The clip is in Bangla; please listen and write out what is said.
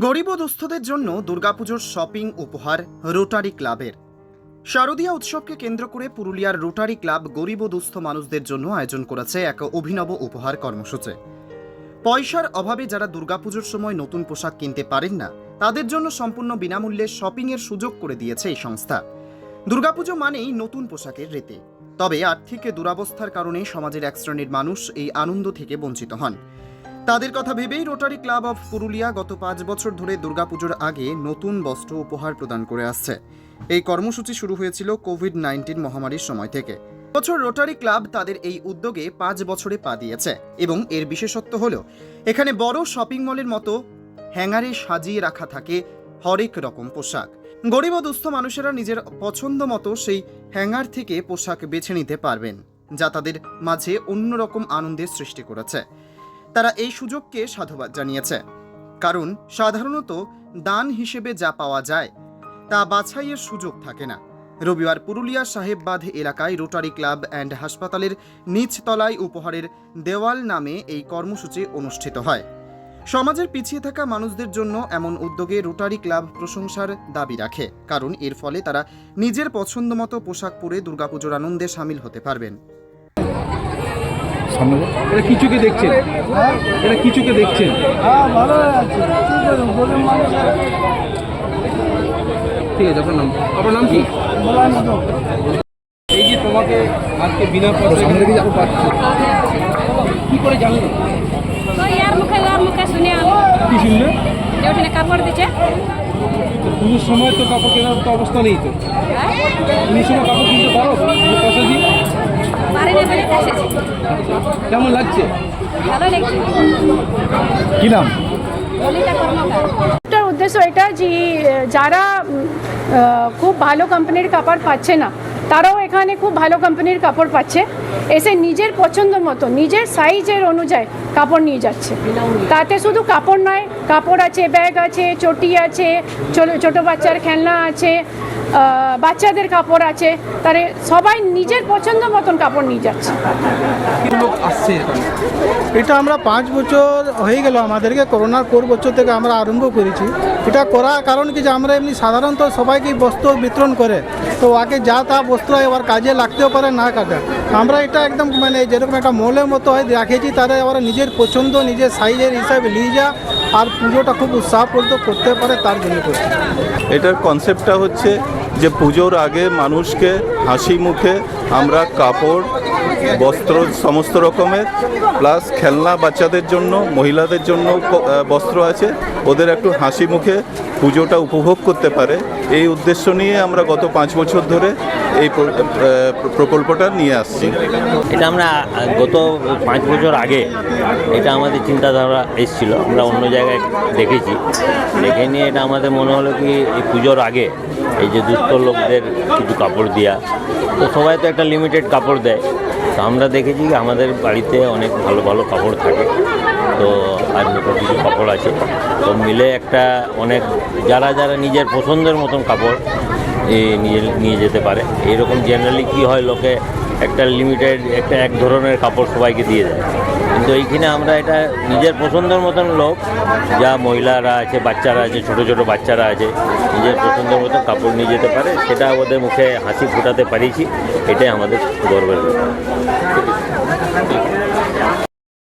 গরিব দুস্থদের জন্য দুর্গাপুজোর শপিং উপহার রোটারি ক্লাবের। শারদীয়া উৎসবকে কেন্দ্র করে পুরুলিয়ার রোটারি ক্লাব গরিব দুস্থ মানুষদের জন্য আয়োজন করেছে এক অভিনব উপহার কর্মসূচি। পয়সার অভাবে যারা দুর্গাপুজোর সময় নতুন পোশাক কিনতে পারেন না, তাদের জন্য সম্পূর্ণ বিনামূল্যে শপিংয়ের সুযোগ করে দিয়েছে এই সংস্থা। দুর্গাপুজো মানেই নতুন পোশাকের রীতি। তবে আর্থিক দুরাবস্থার কারণে সমাজের এক শ্রেণির মানুষ এই আনন্দ থেকে বঞ্চিত হন। তাদের কথা ভেবেই রোটারি ক্লাব অফ পুরুলিয়া গত পাঁচ বছর ধরে দুর্গাপুজোর আগে নতুন বস্ত্র উপহার প্রদান করে আসছে। এই কর্মসূচি শুরু হয়েছিল কোভিড নাইন্টিন মহামারীর সময় থেকে। বছর রোটারি ক্লাব তাদের এই উদ্যোগে পাঁচ বছরে পা দিয়েছে এবং এর বিশেষত্ব হল, এখানে বড় শপিং মলের মতো হ্যাঙ্গারে সাজিয়ে রাখা থাকে হরেক রকম পোশাক। গরিব ও দুস্থ মানুষেরা নিজের পছন্দ মতো সেই হ্যাঙ্গার থেকে পোশাক বেছে নিতে পারবেন, যা তাদের মাঝে অন্যরকম আনন্দের সৃষ্টি করেছে। তারা এই সুযোগকে সাধুবাদ জানিয়েছে। কারণ সাধারণত দান হিসেবে যা পাওয়া যায়, তা বাছাইয়ের সুযোগ থাকে না। রবিবার পুরুলিয়া সাহেববাঁধ এলাকায় রোটারি ক্লাব অ্যান্ড হাসপাতালের নিচতলায় উপহারের দেওয়াল নামে এই কর্মসূচি অনুষ্ঠিত হয়। সমাজের পিছিয়ে থাকা মানুষদের জন্য এমন উদ্যোগে রোটারি ক্লাব প্রশংসার দাবি রাখে, কারণ এর ফলে তারা নিজের পছন্দমতো পোশাক পরে দুর্গাপুজোর আনন্দে সামিল হতে পারবেন। সামনে এটা কি চোখে দেখছেন? এটা কি চোখে দেখছেন? হ্যাঁ ঠিক আছে আপনার নাম? আপনার নাম কি? এই যে তোমাকে আজকে বিনা পয়সায় কি করে জানলো? কি শুনলে? ওখানে কাপড় দিচ্ছে। তো পুজোর সময় তো কাপড় কেনার তো অবস্থা নেই তো। হ্যাঁ? পুজোর সময় কাপড় কিনতে পারো? পয়সা দিয়ে? কেমন লাগছে? কি নাম? এটার উদ্দেশ্য এটা যে যারা খুব ভালো কোম্পানির কাপড় পাচ্ছে না তারাও এখানে খুব ভালো কোম্পানির কাপড় পাচ্ছে এসে নিজের পছন্দ মতো নিজের সাইজের অনুযায়ী কাপড় নিয়ে যাচ্ছে। তাতে শুধু কাপড় নয় কাপড় আছে ব্যাগ আছে চটি আছে ছোটো ছোটো বাচ্চার খেলনা আছে বাচ্চাদের কাপড় আছে তারে সবাই নিজের পছন্দ মতন কাপড় নিয়ে যাচ্ছে। এটা আমরা পাঁচ বছর হয়ে গেল আমাদেরকে করোনার পর বছর থেকে আমরা আরম্ভ করেছি। এটা করার কারণ কি যে আমরা এমনি সাধারণত সবাইকে বস্ত্র বিতরণ করে তো আগে যা তা বস্ত্র এবার কাজে লাগতেও পারে না কাটে আমরা এটা একদম মানে যেরকম একটা মলের মতো হয় রাখেছি তারা এবার নিজের পছন্দ নিজের সাইজের হিসাবে নিয়ে যা আর পুজোটা খুব উৎসাহপ্রদ করতে পারে তার জন্য করছি। এটার কনসেপ্টটা হচ্ছে যে পুজোর আগে মানুষকে হাসি মুখে আমরা কাপড় বস্ত্র সমস্ত রকমের প্লাস খেলনা বাচ্চাদের জন্য, মহিলাদের জন্য বস্ত্র আছে। ওদের একটু হাসি মুখে পুজোটা উপভোগ করতে পারে। এই উদ্দেশ্য নিয়ে আমরা গত পাঁচ বছর ধরে এই প্রকল্পটা নিয়ে আসছি। এটা আমরা গত পাঁচ বছর আগে এটা আমাদের চিন্তাধারা এসেছিল। আমরা অন্য জায়গায় দেখেছি। দেখে নিয়ে এটা আমাদের মনে হলো কি, এই পুজোর আগে এই যে দুস্থ লোকদের কিছু কাপড় দেওয়া তো সবাই তো একটা লিমিটেড কাপড় দেয়। তো আমরা দেখেছি আমাদের বাড়িতে অনেক ভালো ভালো কাপড় থাকে। তো আর কিছু কাপড় আছে। তো মিলে একটা অনেক যারা যারা নিজের পছন্দের মতন কাপড় নিয়ে নিয়ে যেতে পারে। এইরকম জেনারেলি কি হয়, লোকে একটা লিমিটেড একটা এক ধরনের কাপড় সবাইকে দিয়ে দেয়। কিন্তু এইখানে আমরা এটা নিজের পছন্দের মতন লোক, যা মহিলারা আছে, বাচ্চারা আছে, ছোট ছোট বাচ্চারা আছে, নিজের পছন্দের মতন কাপড় নিয়ে যেতে পারে। সেটা ওদের মুখে হাসি ফোটাতে পারিছি, এটাই আমাদের গর্বের ব্যাপার।